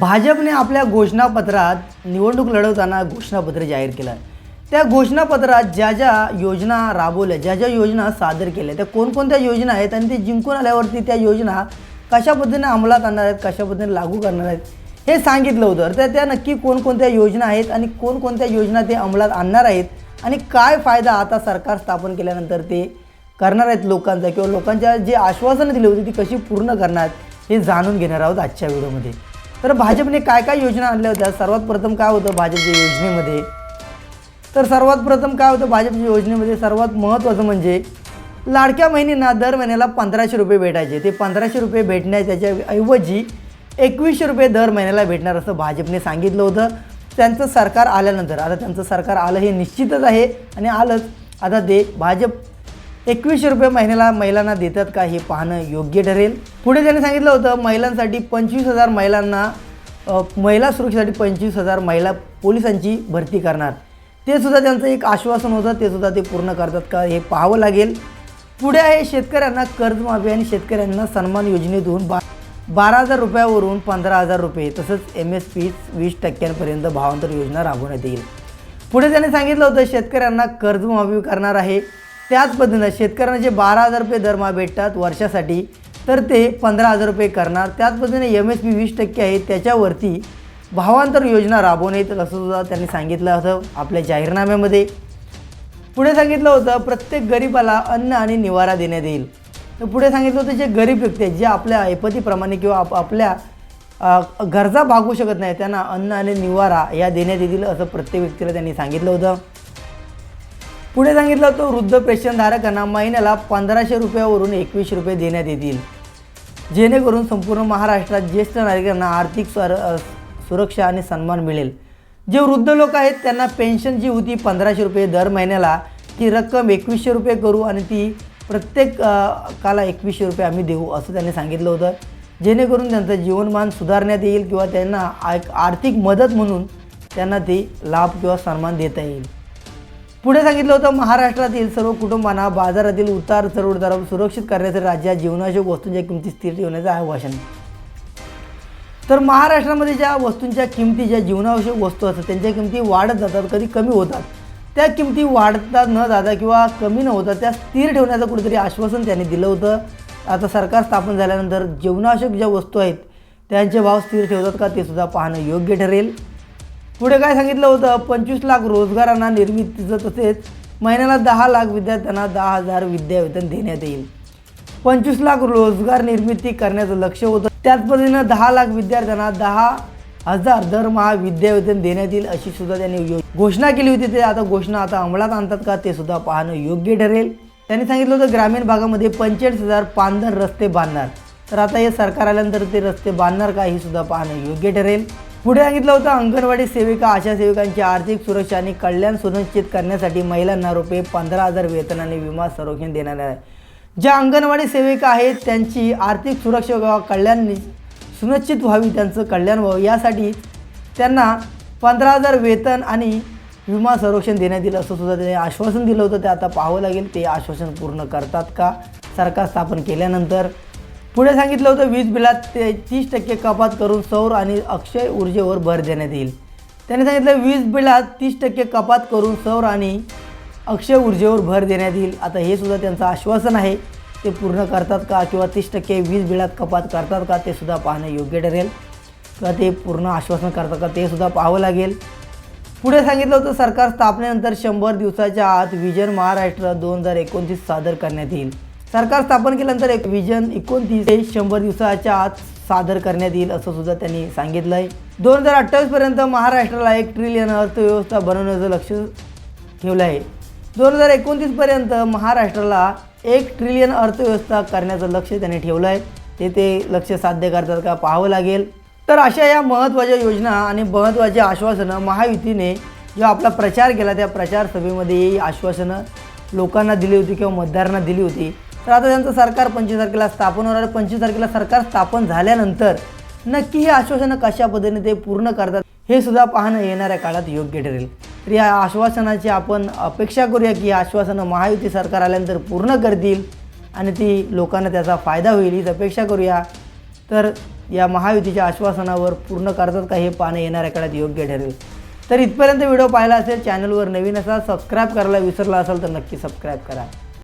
भाजपने आपल्या घोषणापत्रात निवडणूक लढवताना घोषणापत्र जाहीर केलं. आहे त्या घोषणापत्रात ज्या ज्या योजना राबवल्या ज्या ज्या योजना सादर केल्या त्या कोणकोणत्या योजना आहेत आणि ते जिंकून आल्यावरती त्या योजना कशा पद्धतीने अंमलात आणणार आहेत कशा पद्धतीने लागू करणार आहेत हे सांगितलं होतं. तर त्या नक्की कोणकोणत्या योजना आहेत आणि कोणकोणत्या योजना ते अंमलात आणणार आहेत आणि काय फायदा आता सरकार स्थापन केल्यानंतर ते करणार आहेत लोकांचा किंवा लोकांच्या जे आश्वासनं दिली होती ती कशी पूर्ण करणार हे जाणून घेणार आहोत आजच्या व्हिडिओमध्ये. तर भाजपने काय काय योजना आणल्या होत्या? सर्वात प्रथम काय होतं भाजपच्या योजनेमध्ये? तर सर्वात प्रथम काय होतं भाजपच्या योजनेमध्ये सर्वात महत्त्वाचं म्हणजे लाडक्या महिन्यांना दर महिन्याला पंधराशे रुपये भेटायचे. ते पंधराशे रुपये भेटण्याच्या ऐवजी एकवीसशे रुपये दर महिन्याला भेटणार असं भाजपने सांगितलं होतं. त्यांचं सरकार आल्यानंतर आता त्यांचं सरकार आलं हे निश्चितच आहे आणि आलंच. आता ते भाजप एकवीसशे रुपये महिन्याला महिलांना देतात का हे पाहणं योग्य ठरेल. पुढे त्यांनी सांगितलं होतं महिलांसाठी पंचवीस हजार महिलांना महिला सुरक्षेसाठी पंचवीस हजार महिला पोलिसांची भरती करणार. ते सुद्धा त्यांचं एक आश्वासन होतं ते सुद्धा ते पूर्ण करतात का हे पाहावं लागेल. पुढे आहे शेतकऱ्यांना कर्जमाफी आणि शेतकऱ्यांना सन्मान योजनेतून बा बारा हजार रुपयावरून पंधरा हजार रुपये तसंच एम एस पी वीस टक्क्यांपर्यंत भावांतर योजना राबवण्यात येईल. पुढे त्याने सांगितलं होतं शेतकऱ्यांना कर्जमाफी करणार आहे. त्याच पद्धतीनं शेतकऱ्यांना जे बारा हजार रुपये दरमहा भेटतात वर्षासाठी तर ते पंधरा हजार रुपये करणार. त्याच पद्धतीने एम एस पी वीस टक्के आहे. त्याच्यावरती भावांतर योजना राबवणे येतील असंसुद्धा त्यांनी सांगितलं होतं आपल्या जाहीरनाम्यामध्ये. पुढे सांगितलं होतं प्रत्येक गरीबाला अन्न आणि निवारा देण्यात येईल. तर पुढे सांगितलं होतं जे गरीब व्यक्ती आहेत जे आपल्या ऐपतीप्रमाणे किंवा आप आपल्या गरजा भागवू शकत नाही त्यांना अन्न आणि निवारा या देण्यात येतील असं प्रत्येक व्यक्तीला त्यांनी सांगितलं होतं. पुढे सांगितलं होतं वृद्ध पेन्शनधारकांना महिन्याला पंधराशे रुपयावरून एकवीसशे रुपये देण्यात येतील. जेणेकरून संपूर्ण महाराष्ट्रात ज्येष्ठ नागरिकांना आर्थिक स्वर सुरक्षा आणि सन्मान मिळेल. जे वृद्ध लोक आहेत त्यांना पेन्शन जी होती पंधराशे रुपये दर महिन्याला. ती रक्कम एकवीसशे रुपये करू आणि ती प्रत्येक काला एकवीसशे रुपये आम्ही देऊ असं त्यांनी सांगितलं होतं. जेणेकरून त्यांचं जीवनमान सुधारण्यात येईल किंवा त्यांना आ- आर्थिक मदत म्हणून त्यांना ती लाभ किंवा सन्मान देता येईल. पुढे सांगितलं होतं महाराष्ट्रातील सर्व कुटुंबांना बाजारातील उतार चढउतार सुरक्षित करण्यासाठी राज्यात जीवनावश्यक वस्तूंच्या किमती स्थिर ठेवण्याचं आश्वासन. तर महाराष्ट्रामध्ये ज्या वस्तूंच्या किमती ज्या जीवनावश्यक वस्तू असतात त्यांच्या किमती वाढत जातात कधी कमी होतात. त्या किमती वाढतात न जाता किंवा कमी न होता त्या स्थिर ठेवण्याचं कुठेतरी आश्वासन त्यांनी दिलं होतं. आता सरकार स्थापन झाल्यानंतर जीवनावश्यक ज्या वस्तू आहेत त्यांचे भाव स्थिर ठेवतात का ते सुद्धा पाहणं योग्य ठरेल. पुढे काय सांगितलं होतं? पंचवीस लाख रोजगारांना निर्मितीचं तसेच महिन्याला दहा लाख विद्यार्थ्यांना दहा हजार विद्यावेतन देण्यात येईल. पंचवीस लाख रोजगार निर्मिती करण्याचं लक्ष होतं. त्याच पद्धतीनं दहा लाख विद्यार्थ्यांना दहा हजार दरमहा विद्यावेतन देण्यात येईल अशी सुद्धा त्यांनी घोषणा केली होती. ते आता घोषणा आता अंमलात आणतात का ते सुद्धा पाहणं योग्य ठरेल. त्यांनी सांगितलं होतं ग्रामीण भागामध्ये पंचेचाळीस हजार पानधर रस्ते बांधणार. तर आता हे सरकार आल्यानंतर ते रस्ते बांधणार का ही सुद्धा पाहणं योग्य ठरेल. पुढे सांगितलं होतं अंगणवाडी सेविका आशा सेविकांची आर्थिक सुरक्षा आणि कल्याण सुनिश्चित करण्यासाठी महिलांना रुपये पंधरा हजार वेतन आणि विमा संरक्षण देण्यात आहे ज्या अंगणवाडी सेविका आहेत त्यांची आर्थिक सुरक्षा किंवा कल्याण सुनिश्चित व्हावी त्यांचं कल्याण व्हावं यासाठी त्यांना पंधरा हजार वेतन आणि विमा संरक्षण देण्यात येईल असं सुद्धा त्यांनी आश्वासन दिलं होतं. ते आता पाहावं लागेल ते आश्वासन पूर्ण करतात का? सरकार स्थापन केल्यानंतर पुढे सांगितलं होतं वीज बिलात ते तीस टक्के कपात करून सौर आणि अक्षय ऊर्जेवर भर देण्यात येईल. त्याने सांगितलं वीज बिलात तीस टक्के कपात करून सौर आणि अक्षय ऊर्जेवर भर देण्यात येईल. आता हे सुद्धा त्यांचं आश्वासन आहे. ते पूर्ण करतात का किंवा तीस टक्के वीज बिलात कपात करतात का ते सुद्धा पाहणं योग्य ठरेल. किंवा ते पूर्ण आश्वासन करतात का ते सुद्धा पाहावं लागेल. पुढे सांगितलं होतं सरकार स्थापनेनंतर शंभर दिवसाच्या आत विजन महाराष्ट्र दोन हजार एकोणतीस सादर करण्यात येईल. सरकार स्थापन केल्यानंतर एक विजन एकोणतीस ते शंभर दिवसाच्या आत सादर करण्यात येईल असं सुद्धा त्यांनी सांगितलं आहे दोन हजार अठ्ठावीसपर्यंत महाराष्ट्राला एक ट्रिलियन अर्थव्यवस्था बनवण्याचं लक्ष ठेवलं आहे दोन हजार एकोणतीसपर्यंत महाराष्ट्राला एक ट्रिलियन अर्थव्यवस्था करण्याचं लक्ष त्यांनी ठेवलं आहे ते ते लक्ष साध्य करतात का पाहावं लागेल. तर अशा या महत्त्वाच्या योजना आणि महत्त्वाच्या आश्वासनं महायुतीने जो आपला प्रचार केला त्या प्रचार सभेमध्ये ही आश्वासनं लोकांना दिली होती किंवा मतदारांना दिली होती. तर आता त्यांचं सरकार पंचवीस तारखेला स्थापन होणार पंचवीस तारखेला सरकार स्थापन झाल्यानंतर नक्की ही आश्वासनं कशा पद्धतीने ते पूर्ण करतात हे सुद्धा पाहणं येणाऱ्या काळात योग्य ठरेल. तर या आश्वासनाची आपण अपेक्षा करूया की आश्वासनं महायुती सरकार आल्यानंतर पूर्ण करतील आणि ती लोकांना त्याचा फायदा होईल हीच अपेक्षा करूया. तर या महायुतीच्या आश्वासनावर पूर्ण करतात का हे पाहणं येणाऱ्या काळात योग्य ठरेल. तर इथपर्यंत व्हिडिओ पाहिला असेल चॅनलवर नवीन असाल सबस्क्राईब करायला विसरला असाल तर नक्की सबस्क्राईब करा.